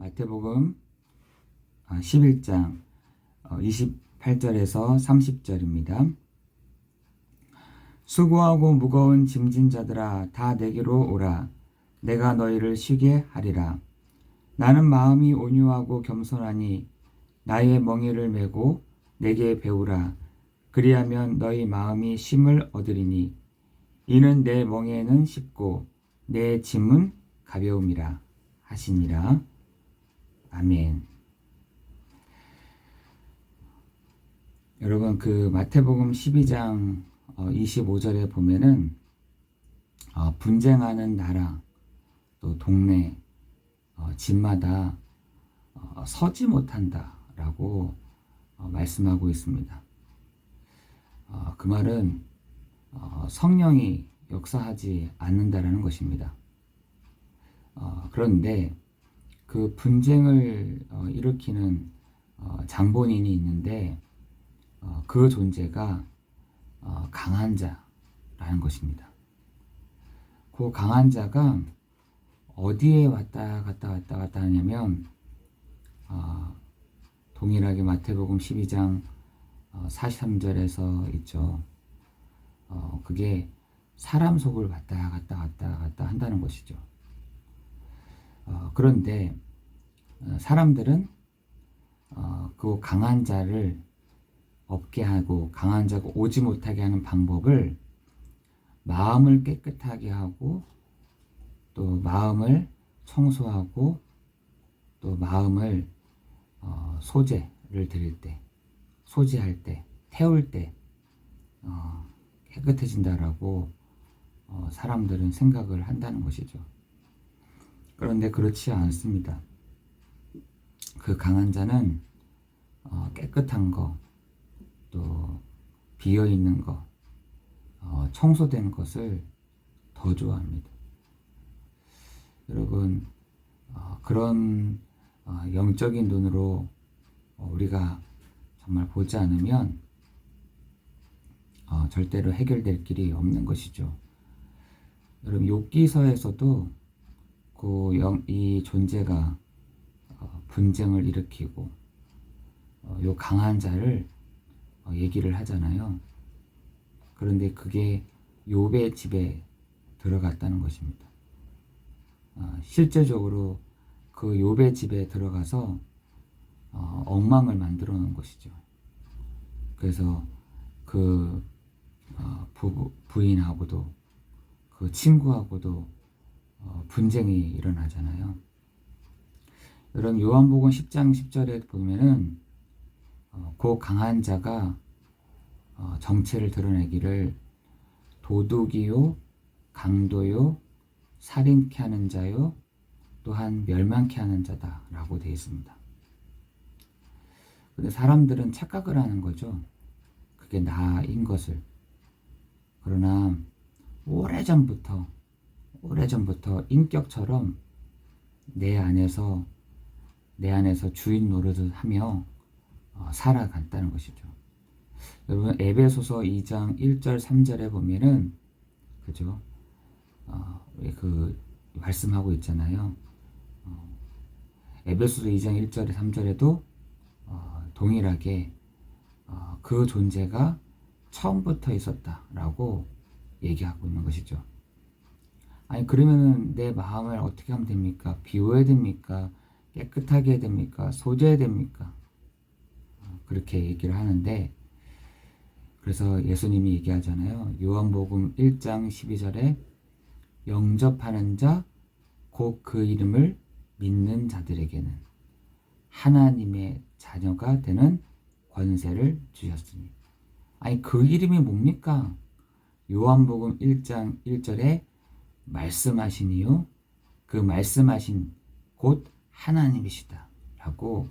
마태복음 11장 28절에서 30절입니다. 수고하고 무거운 짐진 자들아 다 내게로 오라. 내가 너희를 쉬게 하리라. 나는 마음이 온유하고 겸손하니 나의 멍에를 메고 내게 배우라. 그리하면 너희 마음이 쉼을 얻으리니 이는 내 멍에는 쉽고 내 짐은 가벼움이라 하시니라 아멘. 여러분 그 마태복음 12장 25절에 보면은 어, 분쟁하는 나라 또 동네 어, 집마다 어, 서지 못한다라고 말씀하고 있습니다. 그 말은 성령이 역사하지 않는다라는 것입니다. 그런데 그 분쟁을 일으키는 장본인이 있는데 그 존재가 강한 자라는 것입니다. 그 강한 자가 어디에 왔다 갔다 왔다 갔다 하냐면 동일하게 마태복음 12장 43절에서 있죠. 어, 그게 사람 속을 왔다 갔다 왔다 갔다 한다는 것이죠. 어, 그런데 어, 사람들은 어, 그 강한 자를 없게 하고 강한 자가 오지 못하게 하는 방법을 마음을 깨끗하게 하고 또 마음을 청소하고 또 마음을 어, 소재를 드릴 때, 소지할 때, 태울 때 어, 깨끗해진다라고 어, 사람들은 생각을 한다는 것이죠. 그런데 그렇지 않습니다. 그 강한 자는 어, 깨끗한 거, 또 비어 있는 거, 어, 청소된 것을 더 좋아합니다. 여러분 어, 그런 어, 영적인 눈으로 어, 우리가 정말 보지 않으면 어, 절대로 해결될 길이 없는 것이죠. 여러분 욥기서에서도 그이 존재가 어, 분쟁을 일으키고 어, 요 강한 자를 어, 얘기를 하잖아요. 그런데 그게 욥의 집에 들어갔다는 것입니다. 실제적으로 그 욥의 집에 들어가서 엉망을 만들어 놓은 것이죠. 그래서 그 부, 부인하고도 그 친구하고도 어, 분쟁이 일어나잖아요. 여러분 요한복음 10장 10절에 보면은 어, 그 강한 자가 어, 정체를 드러내기를 도둑이요, 강도요, 살인케 하는 자요, 또한 멸망케 하는 자다라고 되어 있습니다. 근데 사람들은 착각을 하는 거죠. 그게 나인 것을. 그러나 오래전부터 오래전부터 인격처럼 내 안에서 내 안에서 주인 노릇을 하며 어, 살아갔다는 것이죠. 여러분 에베소서 2장 1절 3절에 보면은 그죠? 어, 그 말씀하고 있잖아요. 어, 에베소서 2장 1절에 3절에도 어, 동일하게 어, 그 존재가 처음부터 있었다라고 얘기하고 있는 것이죠. 아니 그러면은 내 마음을 어떻게 하면 됩니까? 비워야 됩니까? 깨끗하게 해야 됩니까? 소재해야 됩니까? 어, 그렇게 얘기를 하는데 그래서 예수님이 얘기하잖아요. 요한복음 1장 12절에 영접하는 자, 곧 그 이름을 믿는 자들에게는 하나님의 자녀가 되는 권세를 주셨으니. 아니, 그 이름이 뭡니까? 요한복음 1장 1절에 말씀하시니요. 그 말씀하신 곧 하나님이시다. 라고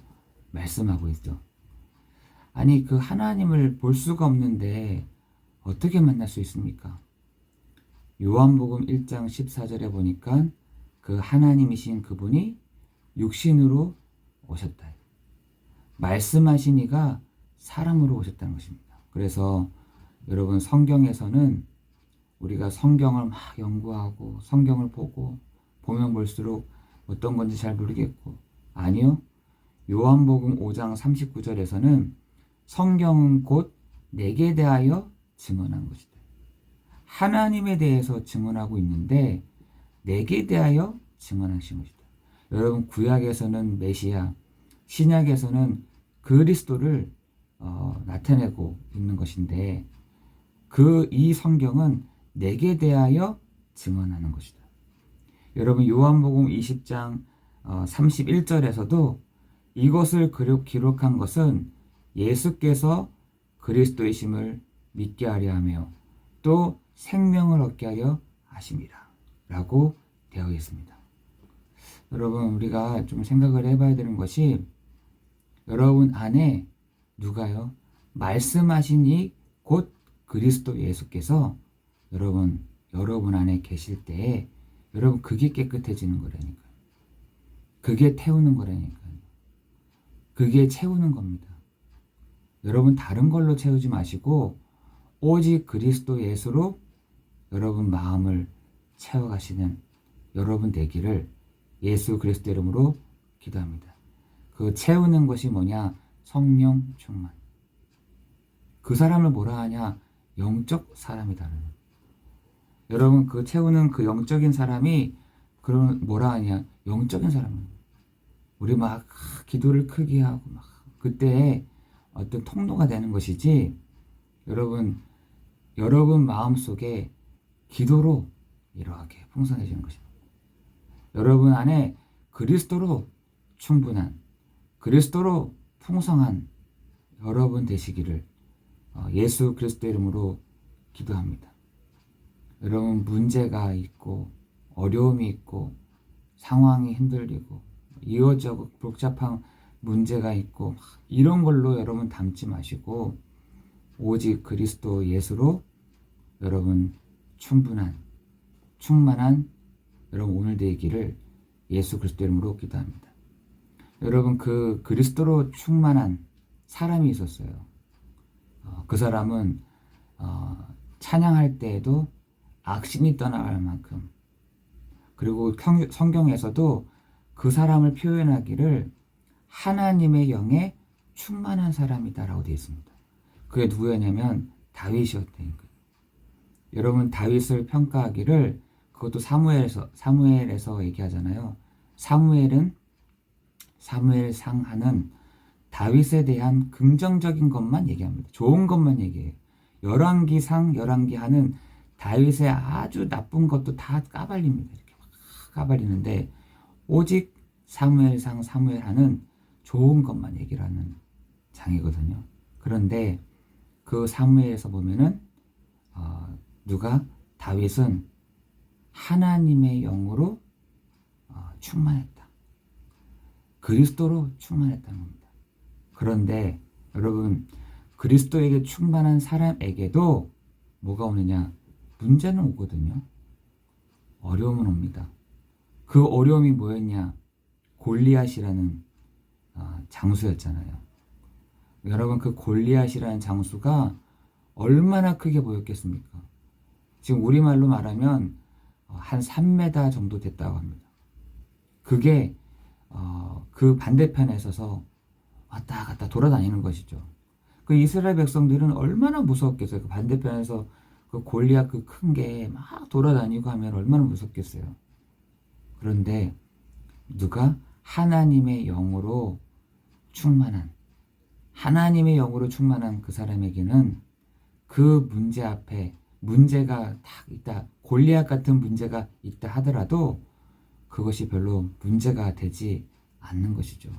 말씀하고 있어. 아니, 그 하나님을 볼 수가 없는데 어떻게 만날 수 있습니까? 요한복음 1장 14절에 보니까 그 하나님이신 그분이 육신으로 오셨다. 말씀하신 이가 사람으로 오셨다는 것입니다. 그래서 여러분 성경에서는 우리가 성경을 막 연구하고 성경을 보고 보면 볼수록 어떤 건지 잘 모르겠고 아니요. 요한복음 5장 39절에서는 성경은 곧 내게 대하여 증언한 것이다. 하나님에 대해서 증언하고 있는데 내게 대하여 증언하신 것이다. 여러분 구약에서는 메시아, 신약에서는 그리스도를 어, 나타내고 있는 것인데 그 이 성경은 내게 대하여 증언하는 것이다. 여러분 요한복음 20장 어, 31절에서도 이것을 기록한 것은 예수께서 그리스도이심을 믿게 하려 하며 또 생명을 얻게 하려 하심이라 라고 되어 있습니다. 여러분 우리가 좀 생각을 해봐야 되는 것이 여러분 안에 누가요? 말씀하신 이 곧 그리스도 예수께서 여러분 여러분 안에 계실 때에 여러분 그게 깨끗해지는 거라니까요. 그게 태우는 거라니까요. 그게 채우는 겁니다. 여러분 다른 걸로 채우지 마시고 오직 그리스도 예수로 여러분 마음을 채워가시는 여러분 되기를 예수 그리스도 이름으로 기도합니다. 그 채우는 것이 뭐냐? 성령 충만. 그 사람을 뭐라 하냐? 영적 사람이다. 여러분 그 채우는 그 영적인 사람이 그런 뭐라 하냐? 영적인 사람입니다. 우리 막 기도를 크게 하고 막 그때 어떤 통로가 되는 것이지 여러분 여러분 마음 속에 기도로 이러하게 풍성해지는 것입니다. 여러분 안에 그리스도로 충분한 그리스도로 풍성한 여러분 되시기를 어, 예수 그리스도 이름으로 기도합니다. 여러분 문제가 있고 어려움이 있고 상황이 힘들리고 이어져 복잡한 문제가 있고 이런 걸로 여러분 담지 마시고 오직 그리스도 예수로 여러분 충분한 충만한 여러분 오늘 되기를 예수 그리스도 이름으로 기도합니다. 여러분 그 그리스도로 충만한 사람이 있었어요. 어, 그 사람은 어, 찬양할 때에도 악신이 떠나갈 만큼 그리고 성경에서도 그 사람을 표현하기를 하나님의 영에 충만한 사람이다라고 되어 있습니다. 그게 누구였냐면 다윗이었다니까. 여러분 다윗을 평가하기를 그것도 사무엘에서 사무엘에서 얘기하잖아요. 사무엘은 사무엘 상하는 다윗에 대한 긍정적인 것만 얘기합니다. 좋은 것만 얘기해요. 열왕기상 열왕기하는 다윗의 아주 나쁜 것도 다 까발립니다. 이렇게 막 까발리는데 오직 사무엘상 사무엘하는 좋은 것만 얘기를 하는 장이거든요. 그런데 그 사무엘에서 보면은 어, 누가 다윗은 하나님의 영으로 어, 충만했다. 그리스도로 충만했다는 겁니다. 그런데 여러분 그리스도에게 충만한 사람에게도 뭐가 오느냐? 문제는 오거든요. 어려움은 옵니다. 그 어려움이 뭐였냐? 골리앗이라는 어, 장수였잖아요. 여러분 그 골리앗이라는 장수가 얼마나 크게 보였겠습니까? 지금 우리말로 말하면 어, 한 3m 정도 됐다고 합니다. 그게 어, 그 반대편에 서서 왔다 갔다 돌아다니는 것이죠. 그 이스라엘 백성들은 얼마나 무섭겠어요. 그 반대편에서 그 골리앗 그 큰 게 막 돌아다니고 하면 얼마나 무섭겠어요. 그런데 누가 하나님의 영으로 충만한 하나님의 영으로 충만한 그 사람에게는 그 문제 앞에 문제가 딱 있다 골리앗 같은 문제가 있다 하더라도 그것이 별로 문제가 되지 않는 것이죠.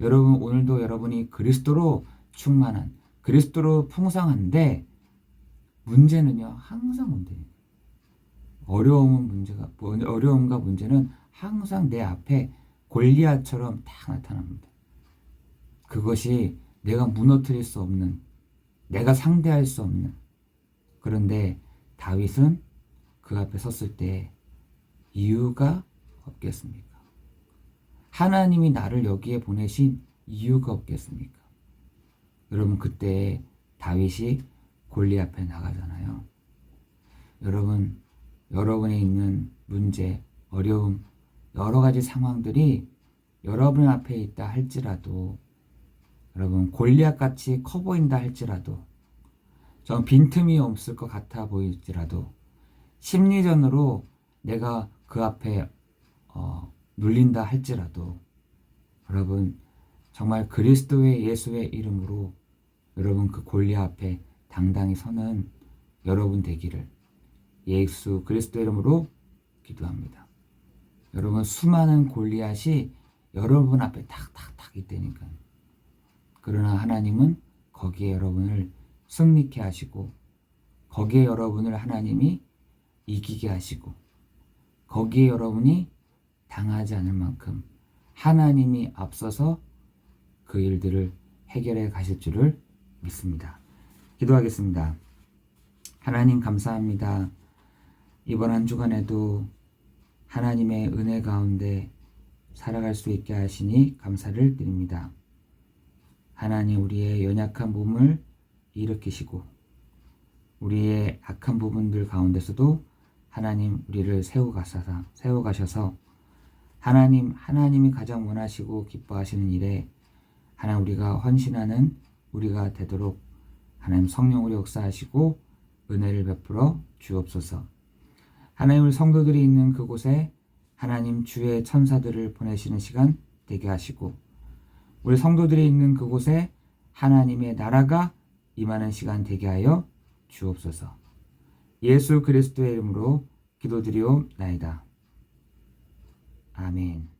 여러분 오늘도 여러분이 그리스도로 충만한 그리스도로 풍성한데 문제는요 항상 문제예요. 어려움은 문제가 어려움과 문제는 항상 내 앞에 골리앗처럼 딱 나타납니다. 그것이 내가 무너뜨릴 수 없는, 내가 상대할 수 없는. 그런데 다윗은 그 앞에 섰을 때 이유가 없겠습니까? 하나님이 나를 여기에 보내신 이유가 없겠습니까? 여러분 그때 다윗이 골리 앞에 나가잖아요. 여러분 여러분에 있는 문제, 어려움, 여러 가지 상황들이 여러분 앞에 있다 할지라도 여러분 골리앗 같이 커 보인다 할지라도 전 빈틈이 없을 것 같아 보일지라도 심리전으로 내가 그 앞에 어, 눌린다 할지라도 여러분 정말 그리스도의 예수의 이름으로 여러분 그 골리앗 앞에 당당히 서는 여러분 되기를 예수 그리스도 이름으로 기도합니다. 여러분 수많은 골리앗이 여러분 앞에 탁탁탁 있다니까. 그러나 하나님은 거기에 여러분을 승리케 하시고 거기에 여러분을 하나님이 이기게 하시고 거기에 여러분이 당하지 않을 만큼 하나님이 앞서서 그 일들을 해결해 가실 줄을 믿습니다. 기도하겠습니다. 하나님 감사합니다. 이번 한 주간에도 하나님의 은혜 가운데 살아갈 수 있게 하시니 감사를 드립니다. 하나님 우리의 연약한 몸을 일으키시고 우리의 악한 부분들 가운데서도 하나님 우리를 세워가셔서 세워가셔서 하나님 하나님이 가장 원하시고 기뻐하시는 일에 하나님 우리가 헌신하는 우리가 되도록 하나님 성령으로 역사하시고 은혜를 베풀어 주옵소서. 하나님 우리 성도들이 있는 그곳에 하나님 주의 천사들을 보내시는 시간 되게 하시고 우리 성도들이 있는 그곳에 하나님의 나라가 임하는 시간 되게 하여 주옵소서. 예수 그리스도의 이름으로 기도드리옵나이다. 아멘.